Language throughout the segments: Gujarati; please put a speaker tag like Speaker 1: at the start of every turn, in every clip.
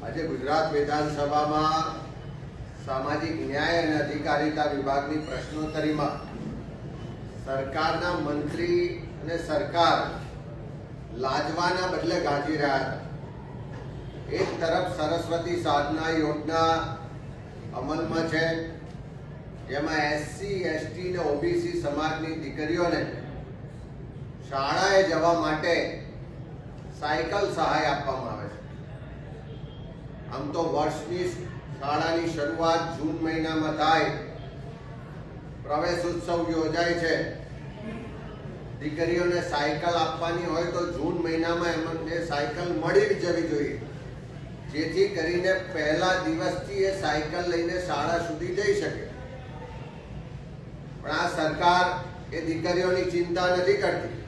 Speaker 1: આજે ગુજરાત વિધાનસભામાં સામાજિક ન્યાય અને અધિકારીતા વિભાગની પ્રશ્નોત્તરીમાં સરકારના મંત્રી અને સરકાર લાજવાના બદલે ગાજી રહ્યા હતા. એક તરફ સરસ્વતી સાધના યોજના અમલમાં છે, જેમાં એસસી, એસટી ને ઓબીસી સમાજની દીકરીઓને શાળાએ જવા માટે સાયકલ સહાય આપવામાં આવે આમ તો વર્ષની શાળાની શરૂઆત જૂન મહિનામાં થાય. પ્રવેશ ઉત્સવ યોજાય છે. દીકરીઓને સાયકલ આપવાની હોય તો જૂન મહિનામાં એમને સાયકલ મળી જવી જોઈએ. જેથી કરીને પહેલા દિવસથી એ સાયકલ લઈને શાળા સુધી જઈ શકે. પણ આ સરકાર એ દીકરીઓની ચિંતા નથી કરતી.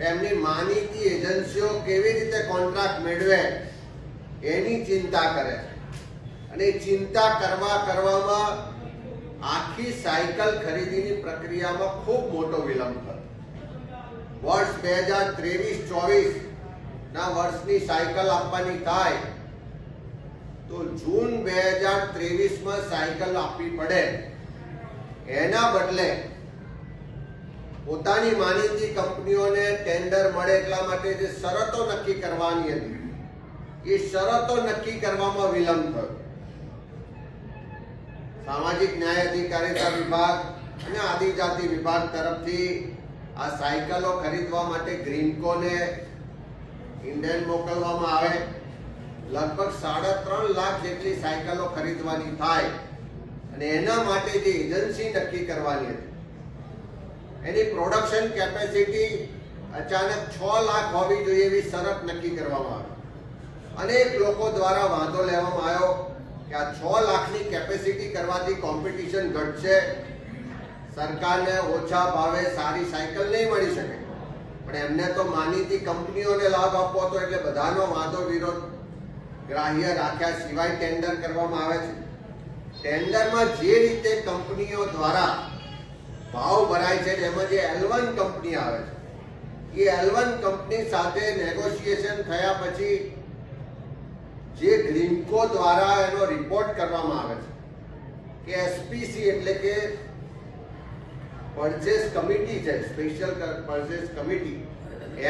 Speaker 1: એમની માનીતી એજન્સીઓ કેવી રીતે કોન્ટ્રાક્ટ મેળવે? એની ચિંતા કરે છે. અને ચિંતા કરવા કરવામાં આખી સાયકલ ખરીદીની પ્રક્રિયામાં ખૂબ મોટો વિલંબ થયો. વર્ષ બે હજાર ત્રેવીસ, ચોવીસ ના વર્ષની સાયકલ આપવાની થાય તો જૂન બે હજાર ત્રેવીસમાં સાયકલ આપવી પડે. એના બદલે પોતાની માનીતી કંપનીઓને ટેન્ડર મળે એટલા માટે જે શરતો નક્કી કરવાની હતી એ શરતો નક્કી કરવામાં વિલંબ થયો. સામાજિક ન્યાય અધિકારીતા વિભાગ અને આદિજાતિ વિભાગ તરફથી આ સાયકલો ખરીદવા માટે ગ્રીનકોને ઇન્ડિયન મોકલવામાં આવે. લગભગ સાડા ત્રણ લાખ જેટલી સાયકલો ખરીદવાની થાય અને એના માટે જે એજન્સી નક્કી કરવાની હતી, એની પ્રોડક્શન કેપેસિટી અચાનક છ લાખ હોવી જોઈએ એવી શરત નક્કી કરવામાં આવી. અનેક લોકો દ્વારા વાંધો લેવામાં આવ્યો કે આ છ લાખની કેપેસિટી કરવાથી કોમ્પિટિશન ઘટશે. સરકારને ઓછા ભાવે સારી સાયકલ નહીં મળી શકે. પણ એમને તો માનીતી કંપનીઓને લાભ આપવો હતો એટલે બધાનો વાંધો વિરોધ ગ્રાહ્ય રાખ્યા સિવાય ટેન્ડર કરવામાં આવે છે. ટેન્ડરમાં જે રીતે કંપનીઓ દ્વારા ભાવ ભરાય છે એમાં જે એલવન કંપની આવે છે, એ એલવન કંપની સાથે નેગોશિએશન થયા પછી જે ગ્રીમકો દ્વારા એનો રિપોર્ટ કરવામાં આવે છે. કે એસપીસી એટલે કે પરચેસ કમિટી છે સ્પેશિયલ પરચેસ કમિટી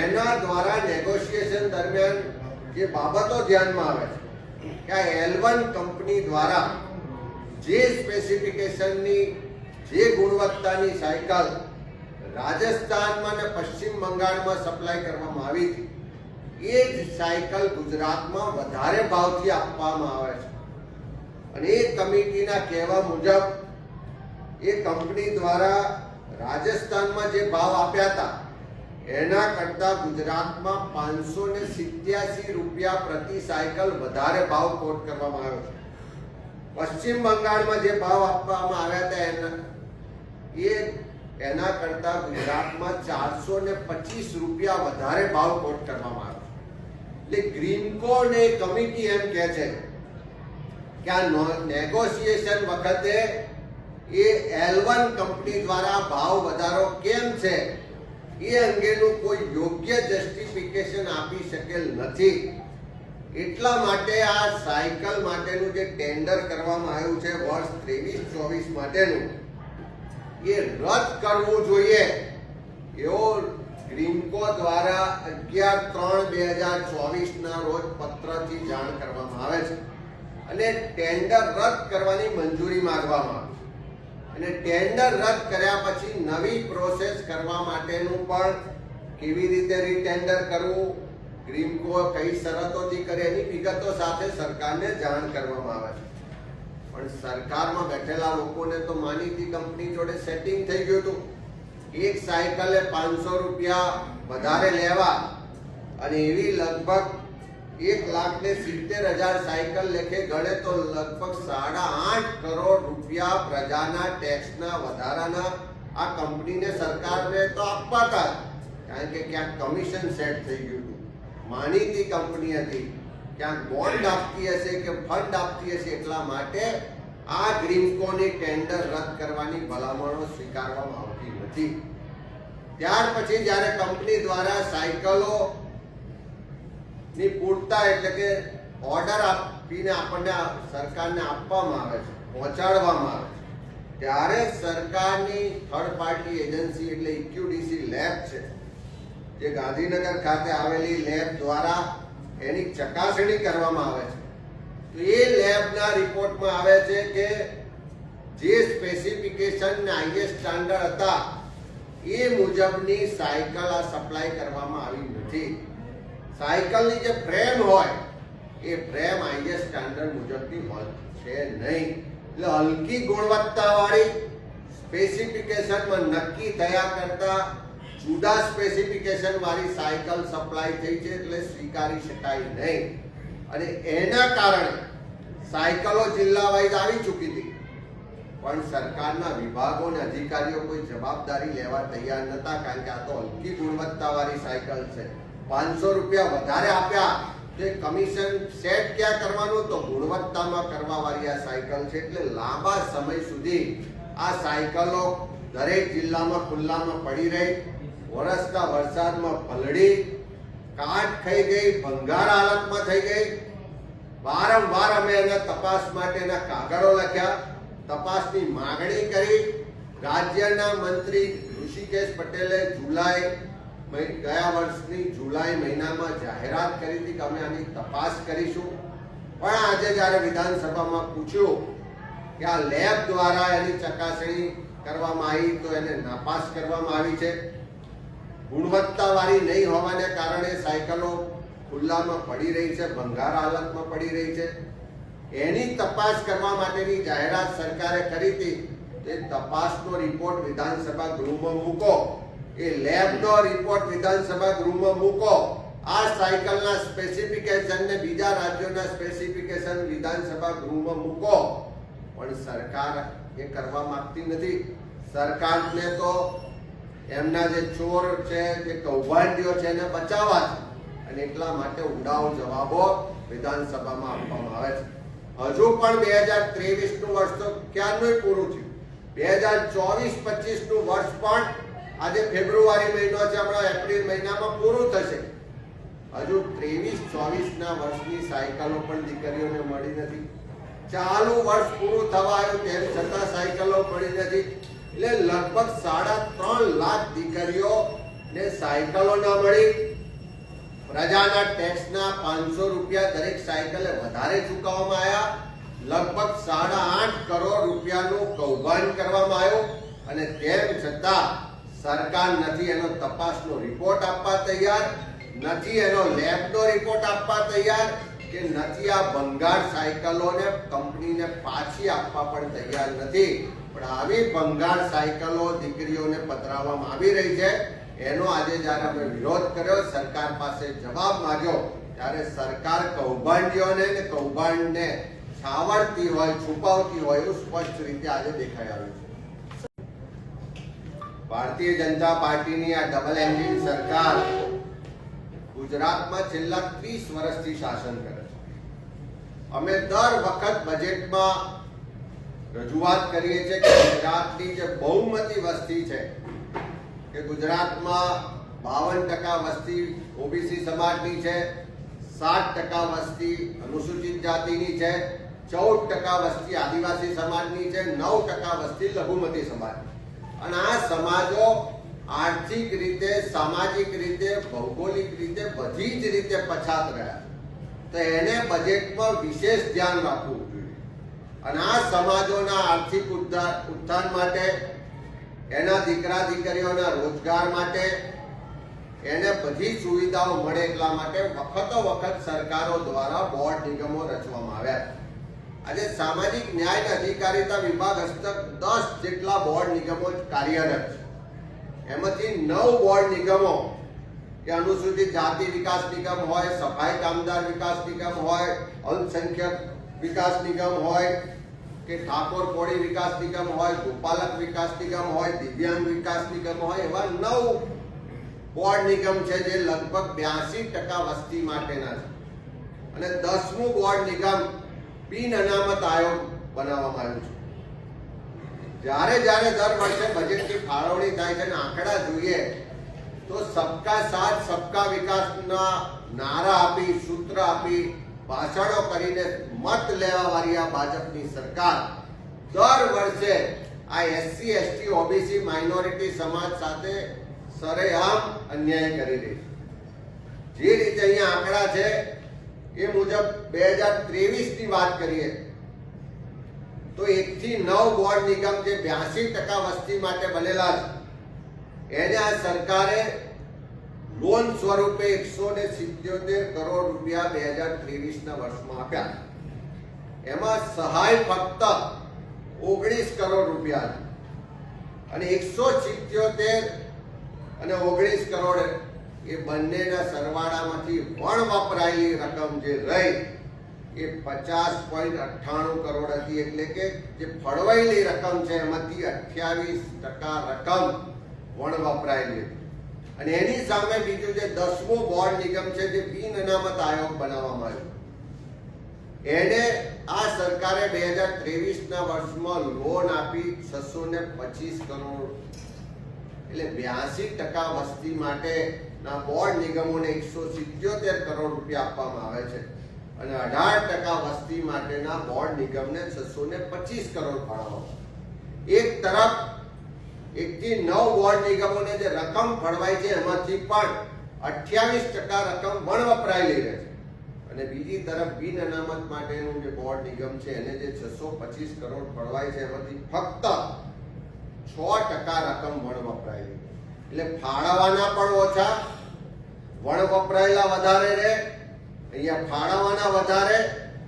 Speaker 1: એના દ્વારા નેગોશિએશન દરમિયાન જે બાબતો ધ્યાનમાં આવે છે, કે આ એલવન કંપની દ્વારા જે સ્પેસિફિકેશનની જે ગુણવત્તાની સાયકલ રાજસ્થાનમાં ને પશ્ચિમ બંગાળમાં સપ્લાય કરવામાં આવી હતી એ જ સાયકલ ગુજરાતમાં વધારે ભાવથી આપવામાં આવે છે. અને એ કમિટીના કહેવા મુજબ, એ કંપની દ્વારા રાજસ્થાનમાં જે ભાવ આપ્યા હતા, એના કરતાં ગુજરાતમાં પાંચસો ને સિત્યાસી રૂપિયા પ્રતિ સાયકલ વધારે ભાવ કોટ કરવામાં આવ્યો છે. પશ્ચિમ બંગાળમાં જે ભાવ આપવામાં આવ્યા હતા એના, એ એના કરતાં ગુજરાતમાં ચારસો ને પચીસ રૂપિયા વધારે ભાવ કોટ કરવામાં આવ્યો. એટલે ગ્રીનકો ને કમિટી એમ કહે છે કે આ નેગોશિએશન વખતે એ એલવન કંપની દ્વારા ભાવ વધારો કેમ છે? એ અંગેનું કોઈ યોગ્ય જસ્ટિફિકેશન આપી શકેલ નથી. એટલા માટે આ સાયકલ માટેનું જે ટેન્ડર કરવામાં આવ્યું છે, વર્ષ ત્રેવીસ ચોવીસ માટેનું, એ રદ કરવું જોઈએ. એવો ગ્રીમકો દ્વારા અગિયાર ત્રણ બે હજાર ચોવીસના રોજ પત્રથી જાણ કરવામાં આવે છે. અને ટેન્ડર રદ કરવાની મંજૂરી માંગવામાં આવે અને ટેન્ડર રદ કર્યા પછી નવી પ્રોસેસ કરવા માટેનું પણ કેવી રીતે રીટેન્ડર કરવું ગ્રીમકો કઈ શરતોથી કરે એની વિગતો સાથે સરકારને જાણ કરવામાં આવે છે. પણ સરકારમાં બેઠેલા લોકોને તો માનીતી કંપની જોડે સેટિંગ થઈ ગયું હતું. એક સાયકલે પાંચસો રૂપિયા વધારે લેવા અને એવી લગભગ એક લાખ ને સિત્તેર હજાર સાયકલ લેખે ગણે તો લગભગ સાડા આઠ કરોડ રૂપિયા પ્રજાના ટેક્સના વધારાના આ કંપનીને સરકારને તો આપવા હતા કારણ કે ક્યાંક કમિશન સેટ થઈ ગયું હતું. માનીતી કંપની હતી. ક્યાંક બોન્ડ આપતી હશે કે ફંડ આપતી હશે એટલા માટે આ ગ્રીમકોની ટેન્ડર રદ કરવાની ભલામણો સ્વીકારવામાં આવતી નથી. ત્યાર પછી જ્યારે કંપની દ્વારા સાયકલો ની પૂરતા એટલે કે ઓર્ડર આપીને આપણને સરકારને આપવામાં આવે છે, પહોંચાડવામાં આવે છે, ત્યારે સરકારની થર્ડ પાર્ટી એજન્સી એટલે ઇક્યુડીસી લેબ છે, જે ગાંધીનગર ખાતે આવેલી લેબ દ્વારા એની ચકાસણી કરવામાં આવે છે. એ લેબના રિપોર્ટમાં આવે છે કે જે સ્પેસિફિકેશન હાઈએસ્ટ સ્ટાન્ડર્ડ હતા, એ મુજબની સાયકલ આ સપ્લાય કરવામાં આવી નથી. સાયકલની જે ફ્રેમ હોય, એ ફ્રેમ હાઈએસ્ટ સ્ટાન્ડર્ડ મુજબની હોય છે નહીં. એટલે હલકી ગુણવત્તાવાળી સ્પેસિફિકેશનમાં નક્કી થયા કરતા જુદા સ્પેસિફિકેશન વાળી સાયકલ સપ્લાય થઈ છે એટલે સ્વીકારી શકાય નહીં. અને એના કારણે સાયકલો જિલ્લા વાઇઝ આવી ચૂકી હતી. પણ સરકારના વિભાગો અને અધિકારીઓ કોઈ જવાબદારી લેવા તૈયાર નતા કારણ કે આ તો હલકી ગુણવત્તાવાળી સાયકલ છે. પાંચસો રૂપિયા વધારે આપ્યા તે કમિશન સેટ ક્યાં કરવાનું? તો ગુણવત્તામાં કરવાવાળી આ સાયકલ છે. એટલે લાંબા સમય સુધી આ સાયકલો દરેક જિલ્લામાં, ખુલ્લામાં પડી રહી. વરસતા વરસાદમાં પલળી. કાટ ખાઈ ગઈ, ભંગાર હાલતમાં થઈ ગઈ. વારંવાર અમે એના તપાસ માટેના કાગળો લખ્યા, તપાસની માગણી કરી. રાજ્યના મંત્રી ઋષિકેશ પટેલે જુલાઈ ગયા વર્ષની જુલાઈ મહિનામાં જાહેરાત કરી હતી કે અમે આની તપાસ કરીશું. પણ આજે જ્યારે વિધાનસભામાં પૂછ્યું કે આ લેબ દ્વારા એની ચકાસણી કરવામાં આવી તો એને નાપાસ કરવામાં આવી છે. ગુણવત્તાવાળી નહીં હોવાને કારણે સાયકલો ખુલ્લામાં પડી રહી છે, ભંગાર હાલતમાં પડી રહી છે. એની તપાસ કરવા માટેની જાહેરાત સરકારે કરી હતી. તે તપાસનો રિપોર્ટ વિધાનસભા ગૃહમાં મૂકો. એ લેબનો રિપોર્ટ વિધાનસભા ગૃહમાં મૂકો. આ સાયકલના સ્પેસિફિકેશન ને બીજા રાજ્યોના સ્પેસિફિકેશન વિધાનસભા ગૃહમાં મૂકો. પણ સરકાર એ કરવા માંગતી નથી. સરકારને તો એમના જે ચોર છે, જે કૌભાંડીઓ છે, એને બચાવવા છે. અને એટલા માટે ઉડાવ જવાબો વિધાનસભામાં આપવામાં આવે છે. હજુ પણ બે હજાર ત્રેવીસનું વર્ષ તો ક્યારનું પૂરું થયું? બે હજાર ચોવીસ પચીસનું વર્ષ પણ આજે ફેબ્રુઆરી મહિનો છે, હમણાં એપ્રિલ મહિનામાં પૂરું થશે. હજુ ત્રેવીસ ચોવીસ ના વર્ષની સાયકલો પણ દીકરીઓને મળી નથી. ચાલુ વર્ષ પૂરું થવા આવ્યું તેમ છતાં સાયકલો મળી નથી. એટલે લગભગ સાડા ત્રણ લાખ દીકરીઓ ને સાયકલો ના મળી. પ્રજાના ટેક્સના પાંચસો રૂપિયા દરેક સાયકલે વધારે ચૂકવવામાં આવ્યા. લગભગ સાડા આઠ કરોડ રૂપિયાનું કૌભાંડ કરવામાં આવ્યું. અને તેમ છતાં સરકાર નથી એનો તપાસનો રિપોર્ટ આપવા તૈયાર, નથી એનો લેબનો રિપોર્ટ આપવા તૈયાર કે નથી આ ભંગાર સાયકલોને કંપનીને પાછી આપવા પણ તૈયાર નથી. પણ આવી ભંગાર સાયકલો દીકરીઓને પધરાવવામાં આવી રહી છે. એનો આજે જ્યારે અમે વિરોધ કર્યો, સરકાર પાસે જવાબ માંગ્યો, ત્યારે સરકાર કૌભાંડીઓને ને કૌભાંડને છાવડતી હોય, છુપાવતી હોય એવું સ્પષ્ટ રીતે આજે દેખાઈ આવ્યું છે. ભારતીય જનતા પાર્ટીની આ ડબલ એન્જિન સરકાર ગુજરાતમાં છેલ્લા ત્રીસ વર્ષથી શાસન કરે છે. અમે દર વખત બજેટમાં રજૂઆત કરીએ છીએ કે ગુજરાતની જે બહુમતી વસ્તી છે કે ગુજરાતમાં બાવન ટકા વસ્તી ઓબીસી સમાજની છે, સાત ટકા વસ્તી અનુસૂચિત જાતિની છે, ચૌદ ટકા વસ્તી આદિવાસી સમાજની છે, નવ ટકા વસ્તી લઘુમતી સમાજ. અને આ સમાજો આર્થિક રીતે, સામાજિક રીતે, ભૌગોલિક રીતે બધી જ રીતે પછાત રહ્યા. તો એને બજેટમાં વિશેષ ધ્યાન રાખવું જોઈએ. અને આ સમાજોના આર્થિક ઉત્થાન માટે, એના દીકરા દીકરીઓના રોજગાર માટે, એને બધી સુવિધાઓ મળે એટલા માટે વખતો વખત સરકારો દ્વારા બોર્ડ નિગમો રચવામાં આવ્યા. આજે સામાજિક ન્યાય અને અધિકારીતા વિભાગ હસ્તક દસ જેટલા બોર્ડ નિગમો કાર્યરત છે. એમાંથી નવ બોર્ડ નિગમો કે અનુસૂચિત જાતિ વિકાસ નિગમ હોય, સફાઈ કામદાર વિકાસ નિગમ હોય, અલ્પસંખ્યક વિકાસ નિગમ હોય કે ઠાકોર કોળી વિકાસ નિગમ હોય, ગોપાલક વિકાસ નિગમ હોય, દિવ્યાંગ વિકાસ નિગમ હોય, એવા નવ બોર્ડ નિગમ છે જે લગભગ બ્યાસી ટકા વસ્તી માટેના છે. અને દસમું બોર્ડ નિગમ બિન અનામત આયોગ બનાવવામાં આવ્યું છે. જ્યારે જ્યારે દર વર્ષે બજેટની ફાળવણી થાય છે અને આંકડા જોઈએ, તો સબકા સાથ, સબકા વિકાસના નારા આપી, સૂત્ર આપી, ભાષણો કરીને મત લેવા વાળી આ ભાજપની સરકાર દર વર્ષે આ એસસી એસટી ઓબીસી માઇનોરિટી સમાજ સાથે સરેઆમ અન્યાય કરી રહી છે. જે રીતે અહીંયા આંકડા છે એ મુજબ બે હજાર ત્રેવીસની વાત કરીએ તો એક થી નવ બોર્ડ નિગમ જે બ્યાસી ટકા વસ્તી માટે બનેલા છે, એને આ સરકારે લોન સ્વરૂપે એકસો ને સિત્યોતેર કરોડ રૂપિયા બે હજાર ત્રેવીસ ના વર્ષમાં આપ્યા એમાં સહાય ફક્ત ઓગણીસ કરોડ રૂપિયા અને એકસો સિત્યોતેર અને ઓગણીસ કરોડ એ બંનેના સરવાળામાંથી વણ વપરાયેલી રકમ જે રહી, એ પચાસ પોઈન્ટ અઠ્ઠાણું કરોડ હતી. એટલે કે જે ફળવાયેલી રકમ છે, એમાંથી અઠ્યાવીસ ટકા રકમ વણ વપરાયેલી હતી. અને એની સામે બીજું જે દસમો બોર્ડ નિગમ છે, જે બિન અનામત આયોગ બનાવવામાં આવ્યો. એને આ સરકારે બે હજાર ત્રેવીસ ના વર્ષમાં લોન આપી છસો ને પચીસ કરોડ. એટલે બ્યાસી ટકા વસ્તી માટેના બોર્ડ નિગમોને એકસો સિત્યોતેર કરોડ રૂપિયા આપવામાં આવે છે. અને અઢાર ટકા વસ્તી માટેના બોર્ડ નિગમને છસો ને પચીસ કરોડ ફાળવવામાં એક તરફ, એકથી નવ બોર્ડ નિગમોને જે રકમ ફળવાય છે, એમાંથી પણ અઠ્યાવીસ ટકા રકમ વણ વપરાયેલી રહે છે. અને બીજી તરફ બિન અનામત માટેનું જે બોર્ડ નિગમ છે, એને જે છસો પચીસ કરોડ ફળવાય છે, એમાંથી ફક્ત છ ટકા રકમ વણ વપરાયેલી. એટલે ફાળવવાના પણ ઓછા, વણ વપરાયેલા વધારે રહે અહીંયા ફાળવવાના વધારે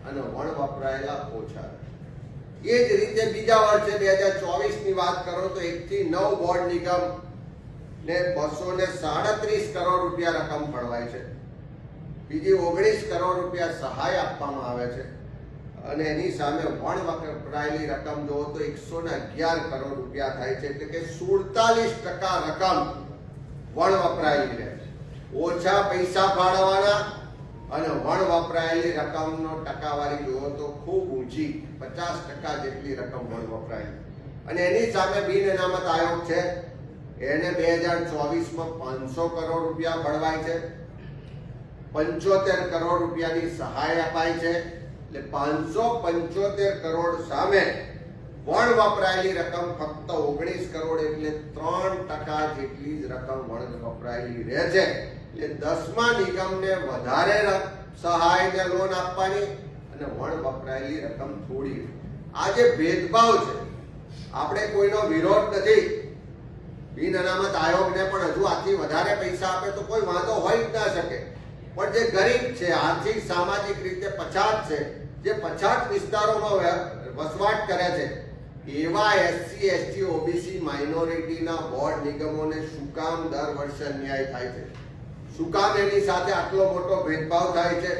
Speaker 1: અને વણ વપરાયેલા ઓછા રહે એ જ રીતે બીજા વર્ષે બે હજાર ચોવીસની વાત કરો તો એક થી નવ બોર્ડ નિગમ ને બસો ને સાડત્રીસ કરોડ રૂપિયા રકમ ફળવાય છે. બીજી ઓગણીસ કરોડ રૂપિયા સહાય આપવામાં આવે છે. અને એની સામે વણ વપરાયેલી રકમ જુઓ તો એકસો ને અગિયાર કરોડ રૂપિયા થાય છે. એટલે કે સુડતાલીસ ટકા રકમ વણ વપરાયેલી રહે છે. ઓછા પૈસા ફાળવવાના અને વણ વપરાયેલી રકમનો ટકાવારી જુઓ તો ખૂબ ઊંચી, પચાસ ટકા જેટલી રકમ વણ વપરાયેલી. અને એની સામે બિન અનામત આયોગ છે. એને બે હજાર ચોવીસમાં પાંચસો કરોડ રૂપિયા ફળવાય છે. પંચોતેર કરોડ રૂપિયાની સહાય અપાય છે. એટલે પાંચસો પંચોતેર કરોડ સામે વણ વપરાયેલી રકમ ફક્ત ઓગણીસ કરોડ એટલે ત્રણ ટકા જેટલી જ રકમ વણ વપરાયેલી રહે છે. એટલે દસમા નિગમને વધારે રક- સહાય ને લોન આપવાની અને વણ વપરાયેલી રકમ થોડી. આ જે ભેદભાવ છે, આપણે કોઈનો વિરોધ નથી. બિન અનામત આયોગને પણ હજુ આથી વધારે પૈસા આપે તો કોઈ વાંધો હોય જ ના શકે. પણ જે ગરીબ છે, આર્થિક, સામાજિક રીતે પછાત છે, જે પછાત વિસ્તારોમાં વસવાટ કરે છે, એવા એસસી એસટી ઓબીસી માઇનોરિટીના બોર્ડ નિગમોને શું કામ દર વર્ષે અન્યાય થાય છે? શું કામ એની સાથે આટલો મોટો ભેદભાવ થાય છે?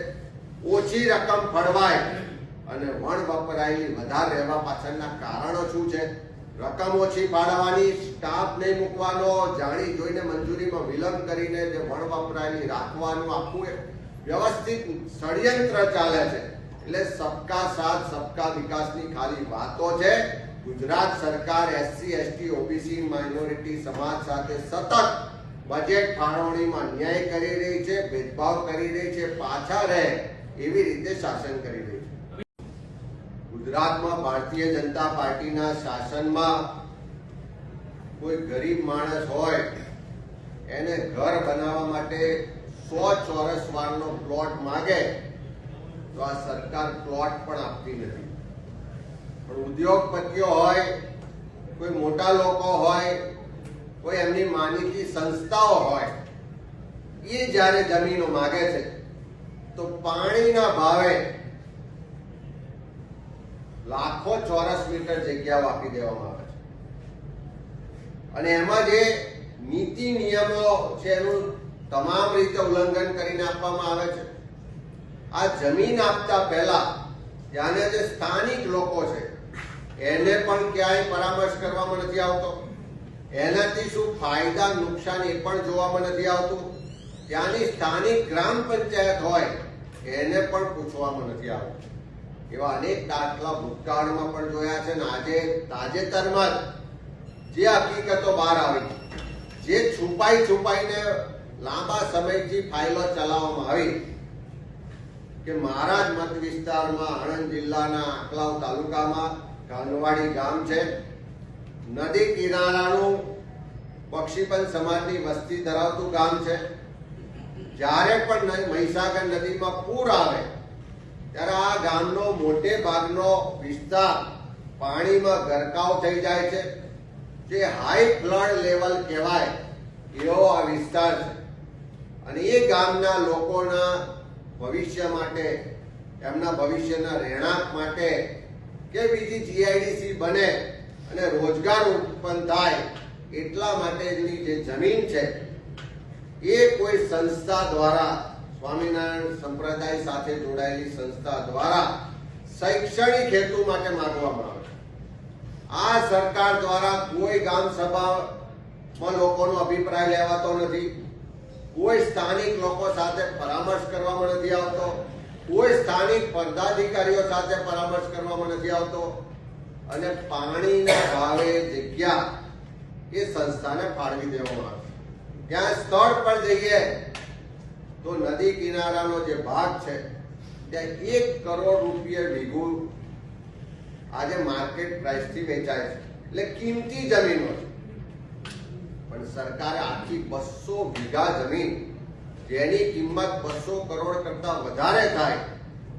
Speaker 1: ઓછી રકમ ફળવાય અને વણ વપરાયેલી વધારે રહેવા પાછળના કારણો શું છે? રકમ ઓછી ફાળવવાની સ્ટાફ નહીં મૂકવાનો, જાણી જોઈને મંજૂરીમાં વિલંબ કરીને જે વણ વપરાયેલી રાખવાનું, આખું એક વ્યવસ્થિત ષડયંત્ર ચાલે છે. એટલે સબકા સાથ, સબકા વિકાસની ખાલી વાતો છે. ગુજરાત સરકાર એસસી એસટી ઓબીસી માઇનોરિટી સમાજ સાથે સતત બજેટ ફાળવણીમાં અન્યાય કરી રહી છે, ભેદભાવ કરી રહી છે, પાછા રહે એવી રીતે શાસન કરી રહી છે. ગુજરાતમાં ભારતીય જનતા પાર્ટીના શાસનમાં કોઈ ગરીબ માણસ હોય, એને ઘર બનાવવા માટે સો ચોરસ વારનો પ્લોટ માગે, તો આ સરકાર પ્લોટ પણ આપતી નથી. પણ ઉદ્યોગપતિઓ હોય, કોઈ મોટા લોકો હોય, કોઈ એમની માનીતી સંસ્થાઓ હોય, એ જ્યારે જમીનો માગે છે, તો પાણીના ભાવે લાખો ચોરસ મીટર જગ્યાઓ આપી દેવામાં આવે છે. અને એમાં જે નીતિ નિયમો છે એનું તમામ રીતે ઉલ્લંઘન કરીને આપવામાં આવે છે. આ જમીન આપતા પહેલા ત્યાંના જે સ્થાનિક લોકો છે, એને પણ ક્યાંય પરામર્શ કરવામાં નથી આવતો. એનાથી શું ફાયદા, નુકસાન એ પણ જોવામાં નથી આવતું. ત્યાંની સ્થાનિક ગ્રામ પંચાયત હોય, એને પણ પૂછવામાં નથી આવતું. એવા અનેક દાખલા ભૂતકાળમાં પણ જોયા છે ને આજે તાજેતરમાં જ હકીકતો બહાર આવી જે છુપાઈ છુપાઈને લાંબા સમયથી ફાઇલો ચલાવવામાં આવી કે મારા જ મત વિસ્તારમાં આણંદ જિલ્લાના આકલાવ તાલુકામાં કાનવાડી ગામ છે. નદી કિનારાનું પક્ષીપંચ સમાજની વસ્તી ધરાવતું ગામ છે. જ્યારે પણ મહીસાગર નદીમાં પૂર આવે ત્યારે આ ગામનો મોટે ભાગનો વિસ્તાર પાણીમાં ગરકાવ થઈ જાય છે. જે હાઈ ફ્લડ લેવલ કહેવાય, એવો આ વિસ્તાર છે. અને એ ગામના લોકોના ભવિષ્ય માટે, એમના ભવિષ્યના રહેણાંક માટે કે બીજી જીઆઈડીસી બને અને રોજગાર ઉત્પન્ન થાય, એટલા માટેની જે જમીન છે, એ કોઈ સંસ્થા દ્વારા સ્વામિનારાયણ સંપ્રદાય સાથે જોડાયેલી સંસ્થા દ્વારા શૈક્ષણિક હેતુ માટે માંગવામાં આવે છે. આ સરકાર દ્વારા કોઈ ગામ સભામાં લોકોનો અભિપ્રાય લેવાતો નથી, કોઈ સ્થાનિક લોકો સાથે પરામર્શ કરવામાં નથી આવતો, કોઈ સ્થાનિક પદાધિકારીઓ સાથે પરામર્શ કરવામાં નથી આવતો, અને પાણીના ભાવે જગ્યા એ સંસ્થાને ફાળવી દેવામાં આવે. ત્યાં સ્થળ પર જઈએ તો નદી કિનારાનો જે ભાગ છે, ત્યાં એક કરોડ રૂપિયા વીઘું આજે માર્કેટ પ્રાઇસથી વેચાય છે. એટલે કિંમતી જમીનો છે. પણ સરકારે આખી બસો વીઘા જમીન, જેની કિંમત બસો કરોડ કરતા વધારે થાય,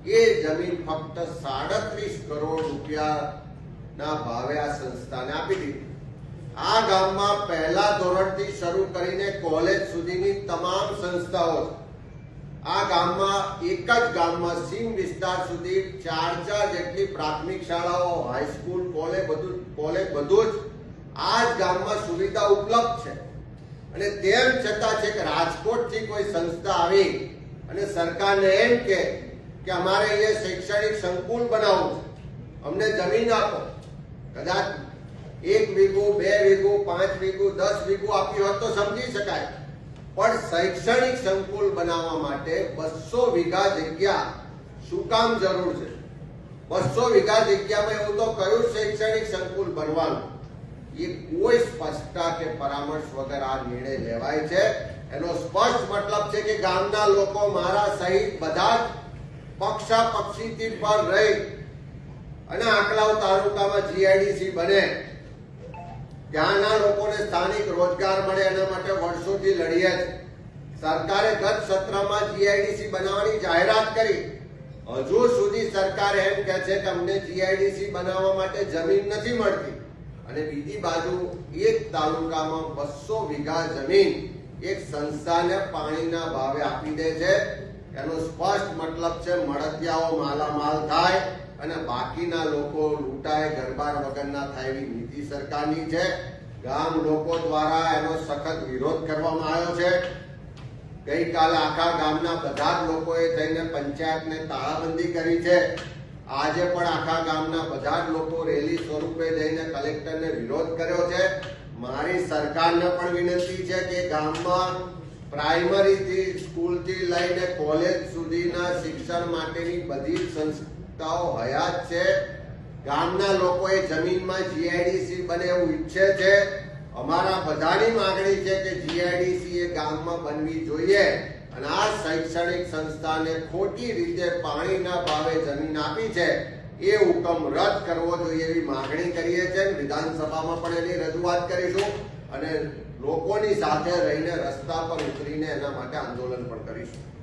Speaker 1: એ જમીન ફક્ત સાડત્રીસ કરોડ રૂપિયાના ભાવે આ સંસ્થાને આપી દીધી. આ ગામમાં પહેલા ધોરણથી શરૂ કરીને કોલેજ સુધીની તમામ સંસ્થાઓ છે. આ ગામમાં એક જ ગામમાં સીમ વિસ્તાર સુધી ચાર ચાર જેટલી પ્રાથમિક શાળાઓ હાઈસ્કૂલ કોલેજ બધું કોલેજ બધું જ આ જ ગામમાં સુવિધા ઉપલબ્ધ છે. અને તેમ છતાં છે કે રાજકોટથી કોઈ સંસ્થા આવી અને સરકારને એમ કે કે અમારે અહીંયા શૈક્ષણિક સંકુલ બનાવવું છે. અમને જમીન આપો. કદાચ એક વીઘું, બે વીઘું, પાંચ વીઘું, દસ વીઘું આપ્યું હોત તો સમજી શકાય. પણ શૈક્ષણિક સંકુલ બનાવવા માટે બસો વીઘા જગ્યા શું કામ જરૂર છે? બસો વીઘા જગ્યામાં એવું તો કયું શૈક્ષણિક સંકુલ બનવાનું? એ કોઈ સ્પષ્ટતા કે પરામર્શ વગર આ નિર્ણય લેવાય છે. એનો સ્પષ્ટ મતલબ છે કે ગામના લોકો મારા સહિત બધા જ પક્ષા પક્ષીથી પર રહી અને આકલાવ તાલુકામાં જીઆઈડીસી બને. ત્યાંના લોકોને સ્થાનિક રોજગાર મળે એના માટે વર્ષોથી લડીએ છે સરકારે ગત સત્રમાં જીઆઈડીસી બનાવવાની જાહેરાત કરી. હજુ સુધી સરકાર એમ કહે છે કે અમને જીઆઈડીસી બનાવવા માટે જમીન નથી મળતી. અને બીજી બાજુ એક તાલુકામાં બસો વીઘા જમીન એક સંસ્થાને પાણીના ભાવે આપી દે છે. એનો સ્પષ્ટ મતલબ છે મળતિયાઓ માલામાલ થાય. અને બાકીના લોકો લૂંટાય, ગરબાર વગરના થાય એવી નીતિ સરકારની છે. ગામ લોકો દ્વારા એનો સખત વિરોધ કરવામાં આવ્યો છે. ગઈકાલે આખા ગામના બધા જ લોકોએ થઈને પંચાયતને તાળાબંધી કરી છે. આજે પણ આખા ગામના બધા જ લોકો રેલી સ્વરૂપે જઈને કલેક્ટરને વિરોધ કર્યો છે. મારી સરકારને પણ વિનંતી છે કે ગામમાં પ્રાઇમરીથી સ્કૂલથી લઈને કોલેજ સુધીના શિક્ષણ માટેની બધી જ સંસ્થાઓ હયાત છે. ગામના લોકોએ જમીનમાં જીઆઈડીસી બને એવું ઈચ્છે છે. અમારા બધાની માંગણી છે કે જીઆઈડીસી એ ગામમાં બનવી જોઈએ અને આ શૈક્ષણિક સંસ્થાને ખોટી રીતે પાણીના ભાવે જમીન આપી છે. એ હુકમ રદ કરવો જોઈએ એવી માંગણી કરીએ છીએ વિધાનસભામાં પણ એની રજૂઆત કરીશું અને લોકોની સાથે રહીને રસ્તા પર ઉતરીને એના માટે આંદોલન પણ કરીશું.